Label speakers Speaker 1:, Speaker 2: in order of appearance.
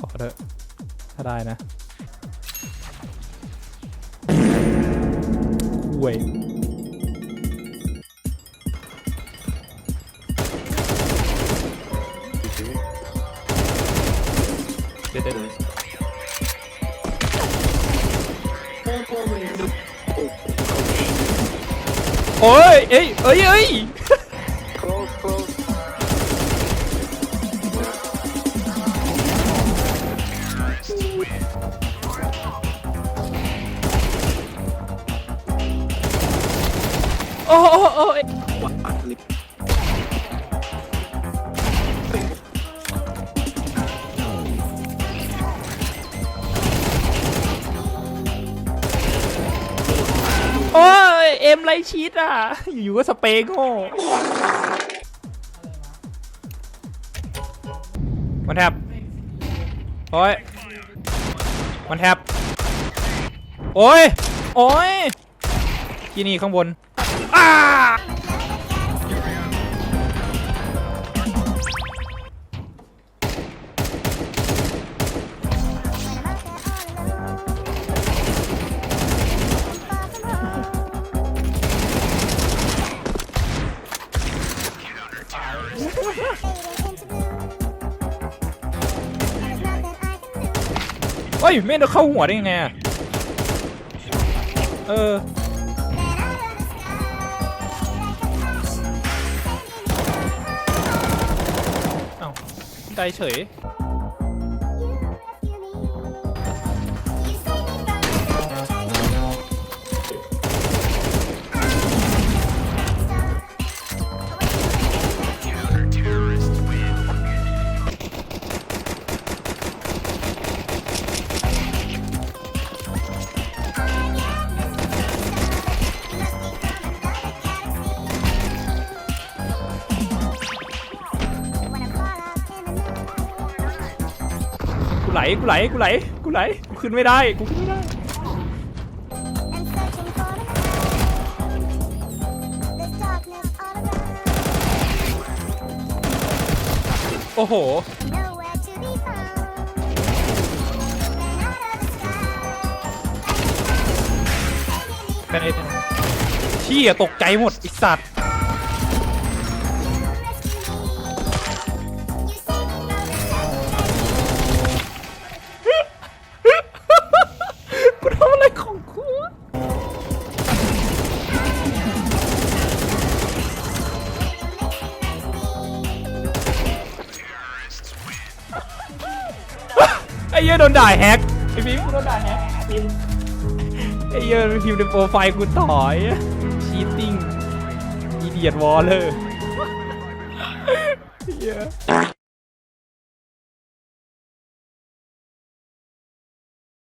Speaker 1: ขอเถอะถ้าได้นะห่วยเดี๋ยวเดี๋ยวเดี๋ยวโอ้ยเอ้ยเอ้ยเอ้ย โอ้โอ้โอ้เอ้ยโอ้ยเอ็มไรชีตอะ อยู่ๆก็สเปรย์โง่วันแทบโอ้ยวันแทบโอ้ย โอ้ยที่นี่ข้างบน อ้าเฮ้ย ไม่ได้เข้าหัวได้ยังไงอะเออ ใจเฉย กูไหลกูไหลกูไหลกูไหลกูขึ้นไม่ได้กูขึ้นไม่ได้โอ้โหเป็นไอ้เชี่ยตกใจหมดไอีสัตว์ ไอ้เหี้ยโดนด่าแฮกไอ้พิมพ์กูโดนด่าแฮกพิมพ์ไอ้เหี้ยมันพิมพ์ในโปรไฟล์กูต่อยชีตติ้งอีเดียดวอลเลอร์เหี้ย